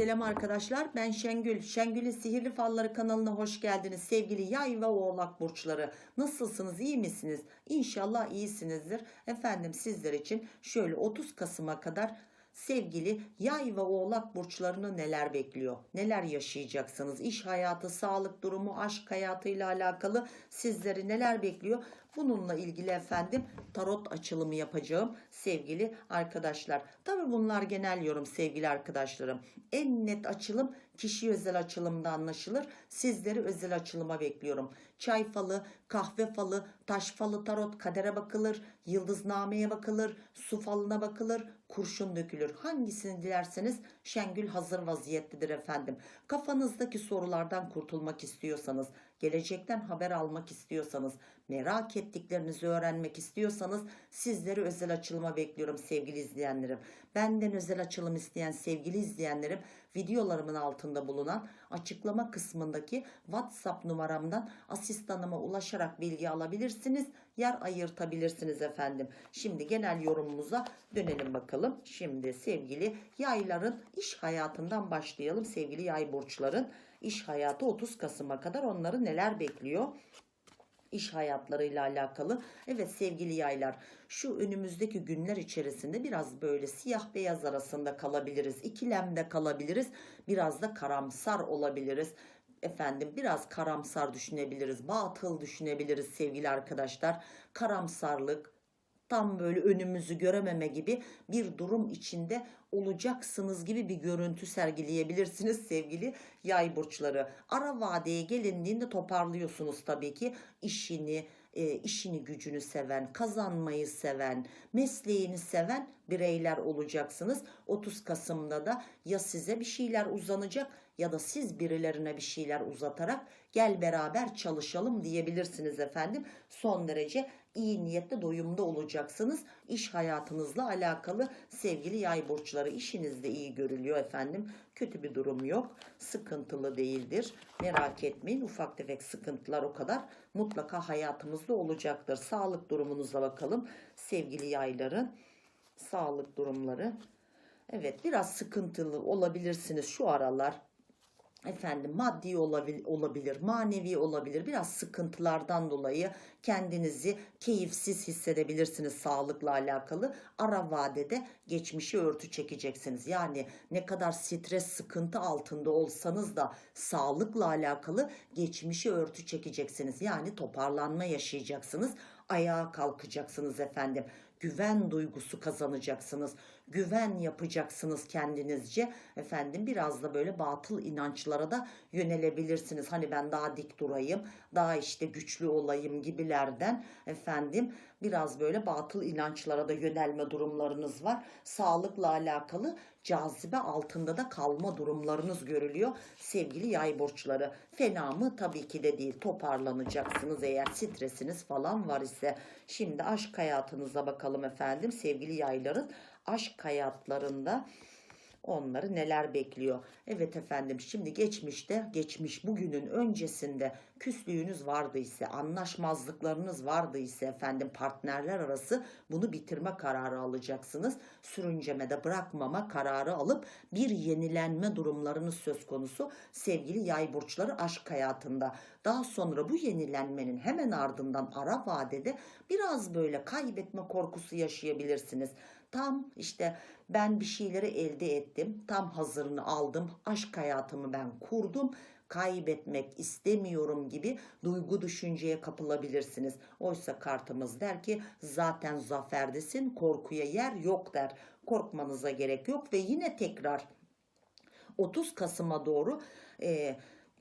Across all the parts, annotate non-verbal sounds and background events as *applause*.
Selam arkadaşlar ben Şengül. Şengül'ün Sihirli Falları kanalına hoş geldiniz. Sevgili yay ve oğlak burçları. Nasılsınız iyi misiniz? İnşallah iyisinizdir. Efendim sizler için şöyle 30 Kasım'a kadar sevgili yay ve oğlak burçlarını neler bekliyor? Neler yaşayacaksınız? İş hayatı, sağlık durumu, aşk hayatıyla alakalı sizleri neler bekliyor? Bununla ilgili efendim tarot açılımı yapacağım sevgili arkadaşlar. Tabi bunlar genel yorum sevgili arkadaşlarım. En net açılım kişi özel açılımda anlaşılır. Sizleri özel açılıma bekliyorum. Çay falı, kahve falı, taş falı, tarot, kadere bakılır, yıldıznameye bakılır, su falına bakılır, kurşun dökülür. Hangisini dilerseniz Şengül hazır vaziyettedir efendim. Kafanızdaki sorulardan kurtulmak istiyorsanız, gelecekten haber almak istiyorsanız, merak ettiklerinizi öğrenmek istiyorsanız sizleri özel açılıma bekliyorum sevgili izleyenlerim. Benden özel açılım isteyen sevgili izleyenlerim videolarımın altında bulunan açıklama kısmındaki WhatsApp numaramdan asistanıma ulaşarak bilgi alabilirsiniz. Yer ayırtabilirsiniz efendim. Şimdi genel yorumumuza dönelim bakalım. Şimdi sevgili yayların iş hayatından başlayalım. Sevgili yay burçların iş hayatı 30 Kasım'a kadar onları neler bekliyor? iş hayatlarıyla alakalı. Evet sevgili yaylar şu önümüzdeki günler içerisinde biraz böyle siyah beyaz arasında kalabiliriz. İkilemde kalabiliriz. Biraz da karamsar olabiliriz. Efendim biraz karamsar düşünebiliriz. Batıl düşünebiliriz sevgili arkadaşlar. Karamsarlık, tam böyle önümüzü görememe gibi bir durum içinde olacaksınız gibi bir görüntü sergileyebilirsiniz *laughs* sevgili yay burçları. Ara vadeye gelindiğinde toparlıyorsunuz tabii ki işini, e, işini gücünü seven, kazanmayı seven, mesleğini seven bireyler olacaksınız. 30 Kasım'da da ya size bir şeyler uzanacak ya da siz birilerine bir şeyler uzatarak gel beraber çalışalım diyebilirsiniz efendim. Son derece iyi niyetli doyumda olacaksınız. İş hayatınızla alakalı sevgili yay burçları işinizde iyi görülüyor efendim. Kötü bir durum yok. Sıkıntılı değildir. Merak etmeyin. Ufak tefek sıkıntılar o kadar mutlaka hayatımızda olacaktır. Sağlık durumunuza bakalım. Sevgili yayların sağlık durumları. Evet biraz sıkıntılı olabilirsiniz şu aralar efendim maddi olabilir, olabilir, manevi olabilir. Biraz sıkıntılardan dolayı kendinizi keyifsiz hissedebilirsiniz sağlıkla alakalı. Ara vadede geçmişi örtü çekeceksiniz. Yani ne kadar stres, sıkıntı altında olsanız da sağlıkla alakalı geçmişi örtü çekeceksiniz. Yani toparlanma yaşayacaksınız. Ayağa kalkacaksınız efendim güven duygusu kazanacaksınız. Güven yapacaksınız kendinizce. Efendim biraz da böyle batıl inançlara da yönelebilirsiniz. Hani ben daha dik durayım, daha işte güçlü olayım gibilerden efendim biraz böyle batıl inançlara da yönelme durumlarınız var. Sağlıkla alakalı cazibe altında da kalma durumlarınız görülüyor. Sevgili yay burçları fena mı? Tabii ki de değil. Toparlanacaksınız eğer stresiniz falan var ise. Şimdi aşk hayatınıza bakalım efendim sevgili yayların aşk hayatlarında onları neler bekliyor. Evet efendim şimdi geçmişte geçmiş bugünün öncesinde küslüğünüz vardıysa anlaşmazlıklarınız vardıysa efendim partnerler arası bunu bitirme kararı alacaksınız. Sürüncemede bırakmama kararı alıp bir yenilenme durumlarınız söz konusu sevgili yay burçları aşk hayatında. Daha sonra bu yenilenmenin hemen ardından ara vadede biraz böyle kaybetme korkusu yaşayabilirsiniz. Tam işte ben bir şeyleri elde ettim. Tam hazırını aldım. Aşk hayatımı ben kurdum. Kaybetmek istemiyorum gibi duygu düşünceye kapılabilirsiniz. Oysa kartımız der ki zaten zaferdesin korkuya yer yok der. Korkmanıza gerek yok ve yine tekrar 30 Kasım'a doğru e,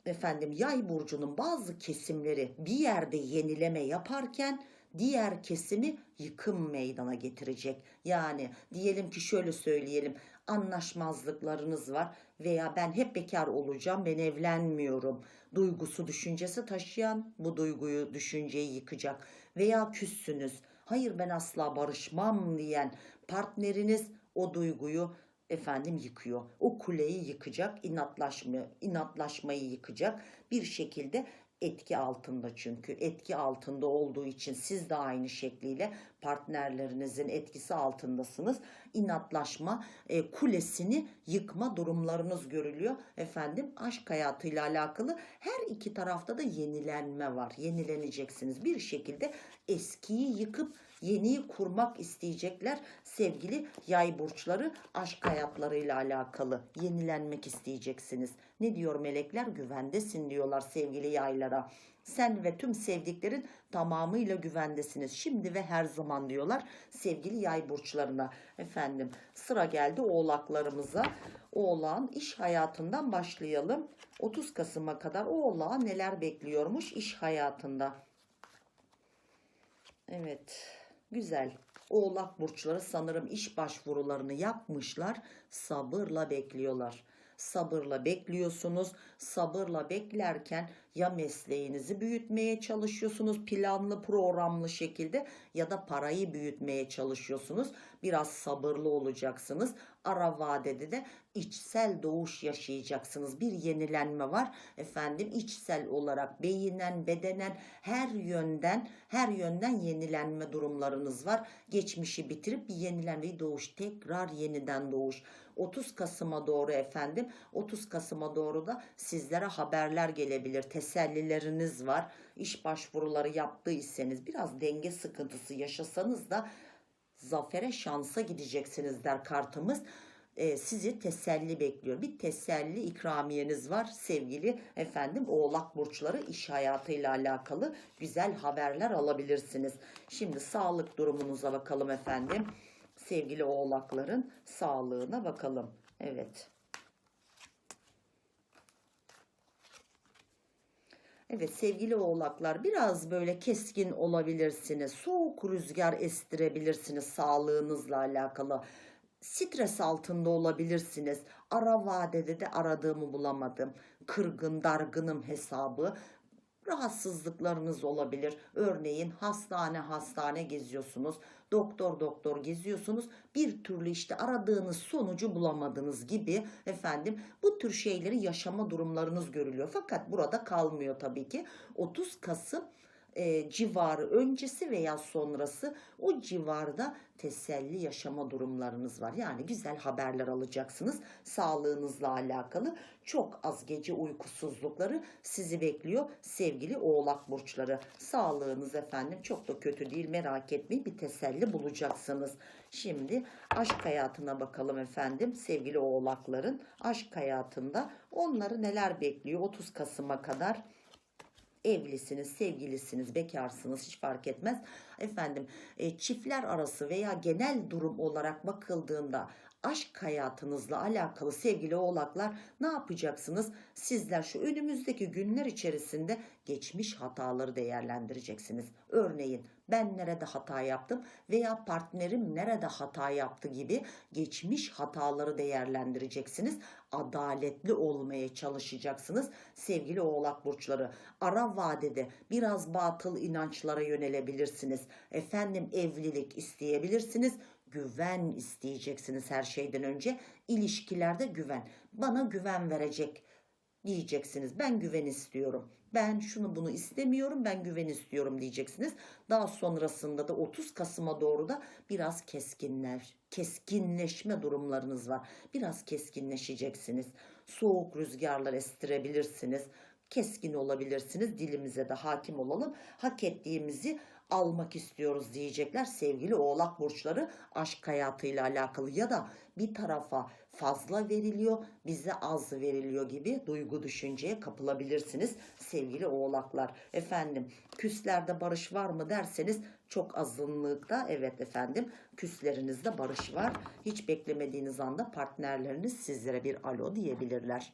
efendim yay burcunun bazı kesimleri bir yerde yenileme yaparken diğer kesimi yıkım meydana getirecek. Yani diyelim ki şöyle söyleyelim anlaşmazlıklarınız var veya ben hep bekar olacağım ben evlenmiyorum duygusu düşüncesi taşıyan bu duyguyu düşünceyi yıkacak veya küssünüz hayır ben asla barışmam diyen partneriniz o duyguyu efendim yıkıyor. O kuleyi yıkacak, inatlaşma, inatlaşmayı yıkacak bir şekilde etki altında çünkü etki altında olduğu için siz de aynı şekliyle partnerlerinizin etkisi altındasınız. İnatlaşma e, kulesini yıkma durumlarınız görülüyor. Efendim aşk hayatıyla alakalı her iki tarafta da yenilenme var. Yenileneceksiniz. Bir şekilde eskiyi yıkıp yeniyi kurmak isteyecekler sevgili yay burçları aşk hayatlarıyla alakalı yenilenmek isteyeceksiniz. Ne diyor melekler? Güvendesin diyorlar sevgili yaylara. Sen ve tüm sevdiklerin tamamıyla güvendesiniz. Şimdi ve her zaman diyorlar sevgili yay burçlarına. Efendim sıra geldi oğlaklarımıza. Oğlağın iş hayatından başlayalım. 30 Kasım'a kadar oğlağı neler bekliyormuş iş hayatında. Evet, güzel. Oğlak burçları sanırım iş başvurularını yapmışlar. Sabırla bekliyorlar. Sabırla bekliyorsunuz. Sabırla beklerken ya mesleğinizi büyütmeye çalışıyorsunuz planlı programlı şekilde ya da parayı büyütmeye çalışıyorsunuz. Biraz sabırlı olacaksınız. Ara vadede de içsel doğuş yaşayacaksınız. Bir yenilenme var. Efendim içsel olarak beyinen, bedenen her yönden her yönden yenilenme durumlarınız var. Geçmişi bitirip bir yenilenme doğuş, tekrar yeniden doğuş. 30 Kasım'a doğru efendim 30 Kasım'a doğru da sizlere haberler gelebilir. Tesellileriniz var. İş başvuruları yaptıysanız biraz denge sıkıntısı yaşasanız da zafere şansa gideceksiniz der kartımız. Ee, sizi teselli bekliyor. Bir teselli ikramiyeniz var sevgili efendim oğlak burçları iş hayatıyla alakalı güzel haberler alabilirsiniz. Şimdi sağlık durumunuza bakalım efendim. Sevgili oğlakların sağlığına bakalım. Evet. Evet sevgili oğlaklar biraz böyle keskin olabilirsiniz. Soğuk rüzgar estirebilirsiniz sağlığınızla alakalı. Stres altında olabilirsiniz. Ara vadede de aradığımı bulamadım. Kırgın, dargınım hesabı rahatsızlıklarınız olabilir. Örneğin hastane hastane geziyorsunuz. Doktor doktor geziyorsunuz. Bir türlü işte aradığınız sonucu bulamadınız gibi efendim bu tür şeyleri yaşama durumlarınız görülüyor. Fakat burada kalmıyor tabii ki. 30 Kasım e, civarı öncesi veya sonrası o civarda teselli yaşama durumlarınız var. Yani güzel haberler alacaksınız. Sağlığınızla alakalı çok az gece uykusuzlukları sizi bekliyor sevgili oğlak burçları. Sağlığınız efendim çok da kötü değil merak etmeyin bir teselli bulacaksınız. Şimdi aşk hayatına bakalım efendim sevgili oğlakların aşk hayatında onları neler bekliyor 30 Kasım'a kadar evlisiniz, sevgilisiniz, bekarsınız hiç fark etmez. Efendim e, çiftler arası veya genel durum olarak bakıldığında aşk hayatınızla alakalı sevgili oğlaklar ne yapacaksınız? Sizler şu önümüzdeki günler içerisinde geçmiş hataları değerlendireceksiniz. Örneğin ben nerede hata yaptım veya partnerim nerede hata yaptı gibi geçmiş hataları değerlendireceksiniz. Adaletli olmaya çalışacaksınız sevgili oğlak burçları. Ara vadede biraz batıl inançlara yönelebilirsiniz. Efendim evlilik isteyebilirsiniz güven isteyeceksiniz her şeyden önce. İlişkilerde güven. Bana güven verecek diyeceksiniz. Ben güven istiyorum. Ben şunu bunu istemiyorum. Ben güven istiyorum diyeceksiniz. Daha sonrasında da 30 Kasım'a doğru da biraz keskinler, keskinleşme durumlarınız var. Biraz keskinleşeceksiniz. Soğuk rüzgarlar estirebilirsiniz. Keskin olabilirsiniz. Dilimize de hakim olalım. Hak ettiğimizi almak istiyoruz diyecekler sevgili oğlak burçları aşk hayatıyla alakalı ya da bir tarafa fazla veriliyor bize az veriliyor gibi duygu düşünceye kapılabilirsiniz sevgili oğlaklar. Efendim küslerde barış var mı derseniz çok azınlıkta evet efendim küslerinizde barış var. Hiç beklemediğiniz anda partnerleriniz sizlere bir alo diyebilirler.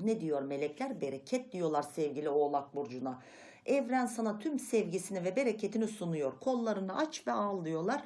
Ne diyor melekler? Bereket diyorlar sevgili oğlak burcuna. Evren sana tüm sevgisini ve bereketini sunuyor. Kollarını aç ve al diyorlar.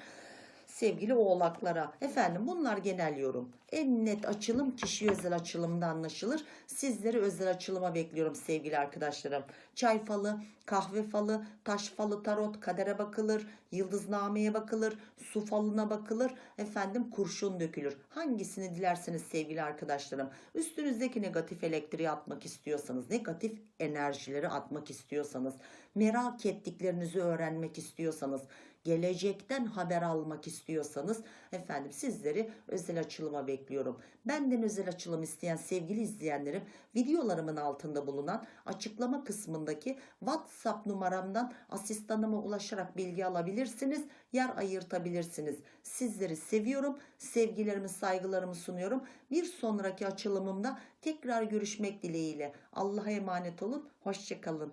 sevgili oğlaklara. Efendim bunlar genel yorum. En net açılım kişi özel açılımda anlaşılır. Sizleri özel açılıma bekliyorum sevgili arkadaşlarım. Çay falı, kahve falı, taş falı, tarot, kadere bakılır, yıldıznameye bakılır, su falına bakılır, efendim kurşun dökülür. Hangisini dilerseniz sevgili arkadaşlarım. Üstünüzdeki negatif elektriği atmak istiyorsanız, negatif enerjileri atmak istiyorsanız, merak ettiklerinizi öğrenmek istiyorsanız, gelecekten haber almak istiyorsanız efendim sizleri özel açılıma bekliyorum. Benden özel açılım isteyen sevgili izleyenlerim videolarımın altında bulunan açıklama kısmındaki WhatsApp numaramdan asistanıma ulaşarak bilgi alabilirsiniz. Yer ayırtabilirsiniz. Sizleri seviyorum. Sevgilerimi, saygılarımı sunuyorum. Bir sonraki açılımımda tekrar görüşmek dileğiyle. Allah'a emanet olun. Hoşçakalın.